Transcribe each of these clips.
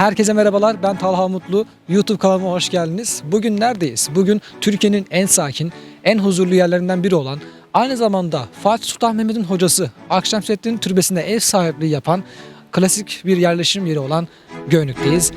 Herkese merhabalar. Ben Talha Mutlu. YouTube kanalıma hoş geldiniz. Bugün neredeyiz? Bugün Türkiye'nin en sakin, en huzurlu yerlerinden biri olan, aynı zamanda Fatih Sultan Mehmet'in hocası Akşemseddin Türbesi'nde ev sahipliği yapan klasik bir yerleşim yeri olan Göynük'teyiz.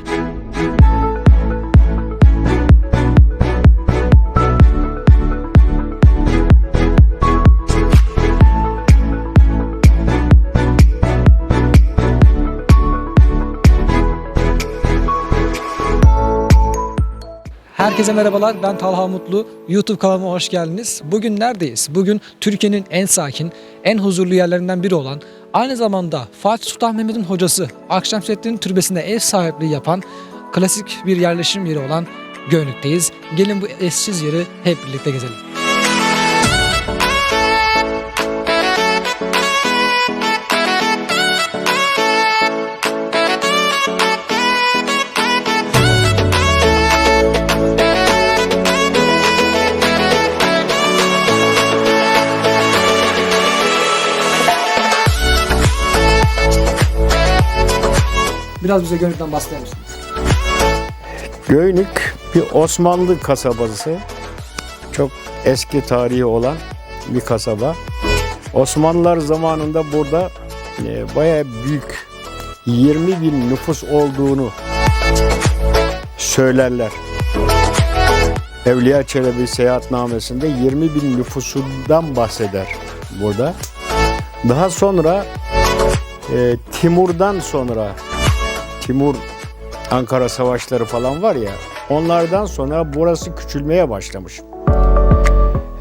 Herkese merhabalar. Ben Talha Mutlu. YouTube kanalıma hoş geldiniz. Bugün neredeyiz? Bugün Türkiye'nin en sakin, en huzurlu yerlerinden biri olan, aynı zamanda Fatih Sultan Mehmet'in hocası Akşemseddin Türbesi'nde ev sahipliği yapan klasik bir yerleşim yeri olan Göynük'teyiz. Gelin bu eşsiz yeri hep birlikte gezelim. Biraz bize Göynük'ten bahseder misiniz? Göynük bir Osmanlı kasabası. Çok eski tarihi olan bir kasaba. Osmanlılar zamanında burada e, bayağı büyük 20 bin nüfus olduğunu söylerler. Evliya Çelebi seyahatnamesinde 20 bin nüfusundan bahseder burada. Daha sonra e, Timur'dan sonra Timur Ankara savaşları falan var ya onlardan sonra burası küçülmeye başlamış.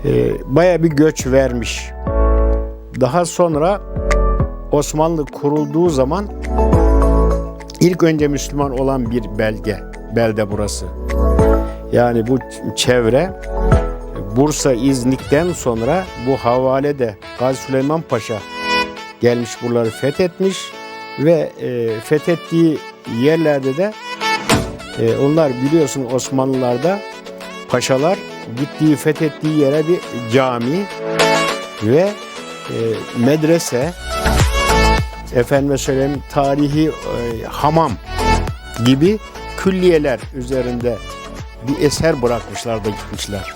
Ee, Baya bir göç vermiş. Daha sonra Osmanlı kurulduğu zaman ilk önce Müslüman olan bir belge, belde burası. Yani bu çevre Bursa İznik'ten sonra bu havale de Gazi Süleyman Paşa gelmiş buraları fethetmiş ve e, fethettiği yerlerde de e, onlar biliyorsun Osmanlılarda paşalar gittiği fethettiği yere bir cami ve e, medrese efendime söyleyeyim tarihi e, hamam gibi külliyeler üzerinde bir eser bırakmışlar da gitmişler.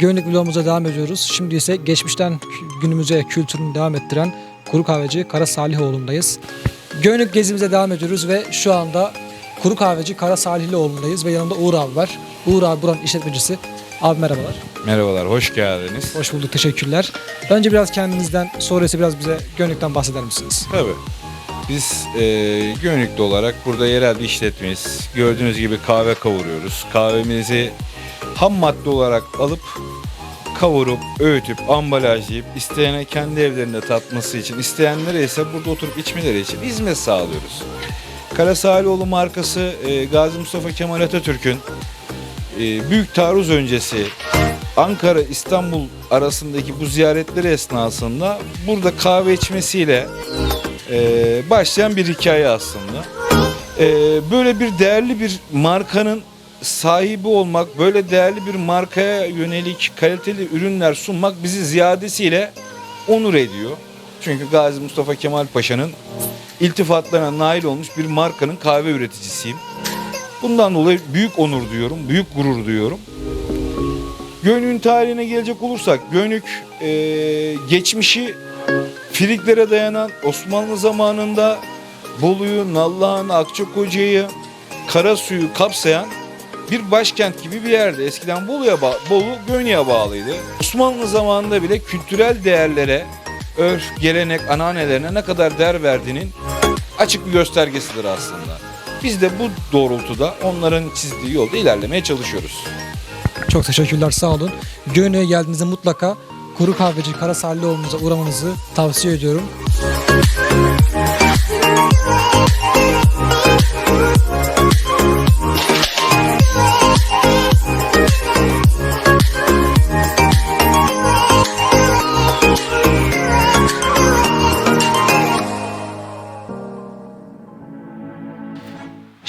Göynük vlogumuza devam ediyoruz. Şimdi ise geçmişten günümüze kültürünü devam ettiren Kuru Kahveci Kara Salihoğlu'ndayız. Göynük gezimize devam ediyoruz ve şu anda Kuru Kahveci Kara Salihlioğlu'ndayız ve yanımda Uğur abi var. Uğur abi buranın işletmecisi. Abi merhabalar. Merhabalar, hoş geldiniz. Hoş bulduk, teşekkürler. Önce biraz kendinizden, sonrası biraz bize Göynük'ten bahseder misiniz? Tabii. Biz e, Gönüllü olarak burada yerel bir işletmeyiz. Gördüğünüz gibi kahve kavuruyoruz. Kahvemizi ham madde olarak alıp kavurup, öğütüp, ambalajlayıp isteyene kendi evlerinde tatması için, isteyenlere ise burada oturup içmeleri için hizmet sağlıyoruz. Karasalioğlu markası e, Gazi Mustafa Kemal Atatürk'ün e, büyük taarruz öncesi Ankara İstanbul arasındaki bu ziyaretleri esnasında burada kahve içmesiyle e, başlayan bir hikaye aslında. E, böyle bir değerli bir markanın sahibi olmak, böyle değerli bir markaya yönelik kaliteli ürünler sunmak bizi ziyadesiyle onur ediyor. Çünkü Gazi Mustafa Kemal Paşa'nın iltifatlarına nail olmuş bir markanın kahve üreticisiyim. Bundan dolayı büyük onur duyuyorum, büyük gurur duyuyorum. Göynük'ün tarihine gelecek olursak, Göynük e, geçmişi Filiklere dayanan Osmanlı zamanında Bolu'yu, Nallıhan'ı, Akçakoca'yı, Karasu'yu kapsayan bir başkent gibi bir yerde. Eskiden Bolu'ya Bolu Göynük'e bağlıydı. Osmanlı zamanında bile kültürel değerlere, örf, gelenek, ananelerine ne kadar değer verdiğinin açık bir göstergesidir aslında. Biz de bu doğrultuda onların çizdiği yolda ilerlemeye çalışıyoruz. Çok teşekkürler, sağ olun. Göynük'e geldiğinizde mutlaka Kuru Kahveci Kara Salihlioğlu'na uğramanızı tavsiye ediyorum.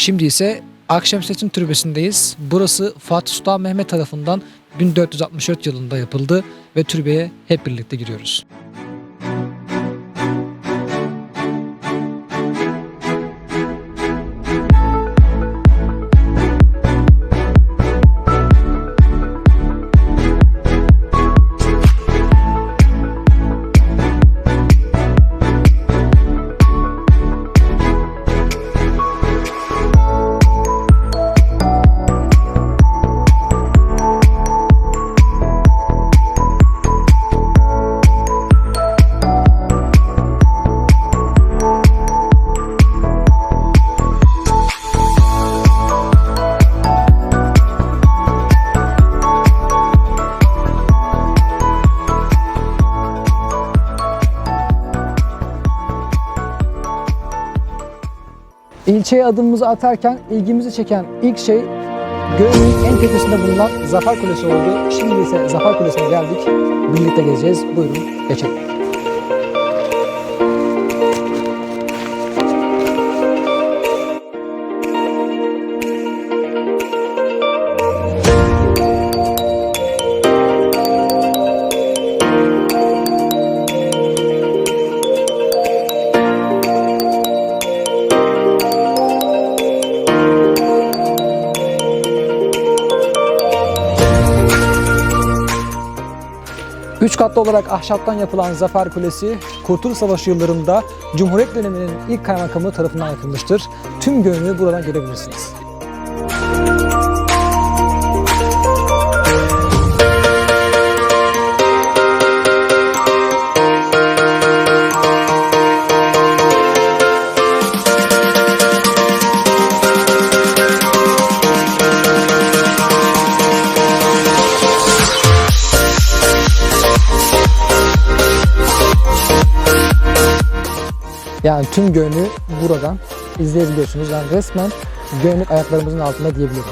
Şimdi ise Akşemseddin Türbesi'ndeyiz. Burası Fatih Sultan Mehmet tarafından 1464 yılında yapıldı ve türbeye hep birlikte giriyoruz. İlçeye adımımızı atarken ilgimizi çeken ilk şey Gölün en tepesinde bulunan Zafer Kulesi oldu. Şimdi ise Zafer Kulesi'ne geldik. Birlikte gezeceğiz. Buyurun geçelim. Üç katlı olarak ahşaptan yapılan Zafer Kulesi, Kurtuluş Savaşı yıllarında Cumhuriyet döneminin ilk kaymakamı tarafından yapılmıştır. Tüm görünümü buradan görebilirsiniz. Yani tüm gönlü buradan izleyebiliyorsunuz. Yani resmen gönlük ayaklarımızın altında diyebilirim.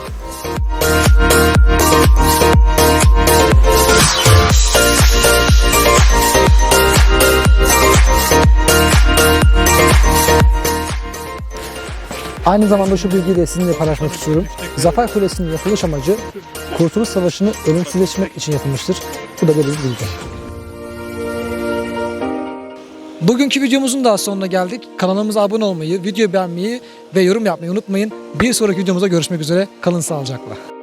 Aynı zamanda şu bilgiyi de sizinle paylaşmak istiyorum. Zafer Kulesi'nin yapılış amacı Kurtuluş Savaşı'nı ölümsüzleştirmek için yapılmıştır. Bu da böyle bir bilgi. Bugünkü videomuzun daha sonuna geldik. Kanalımıza abone olmayı, video beğenmeyi ve yorum yapmayı unutmayın. Bir sonraki videomuzda görüşmek üzere. Kalın sağlıcakla.